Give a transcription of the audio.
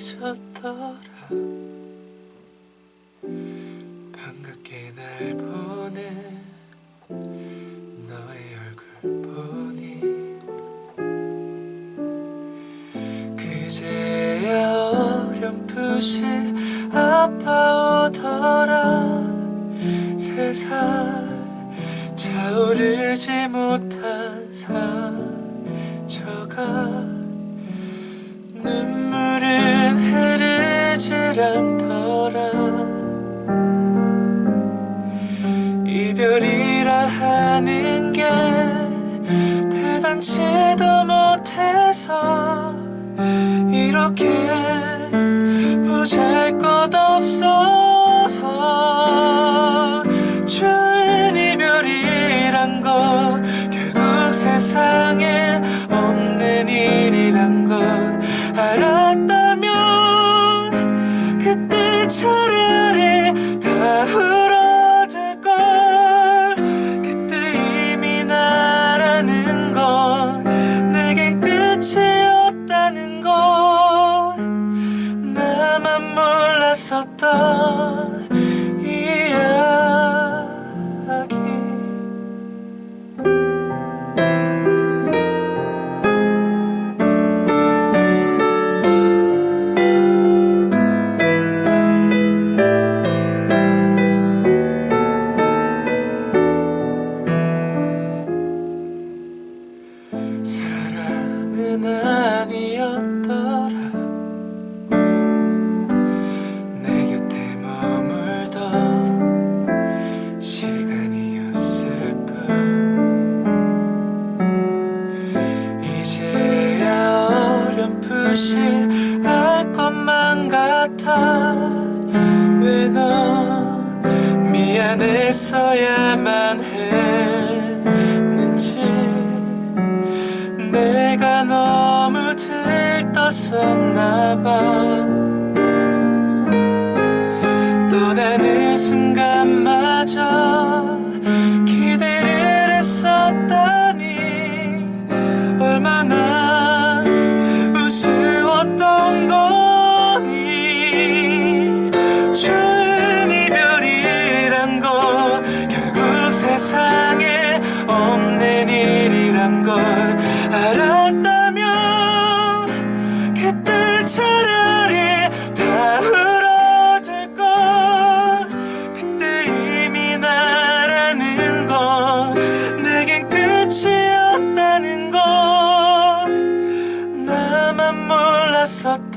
잊었더라. 반갑게 날 보내 너의 얼굴 보니 그제야 어렴풋이 아파오더라. 세상 차오르지 못한 상처가 눈물 않더라. 이별이라 하는 게 대단치도 못해서 이렇게 보잘 것 없어 알 것만 같아. 왜너 미안해서야만 했 세상에 없는 일이란 걸 알았다면 그때 차라리 다 흐러질 걸 그때 이미 나라는 건 내겐 끝이었다는 걸 나만 몰랐었던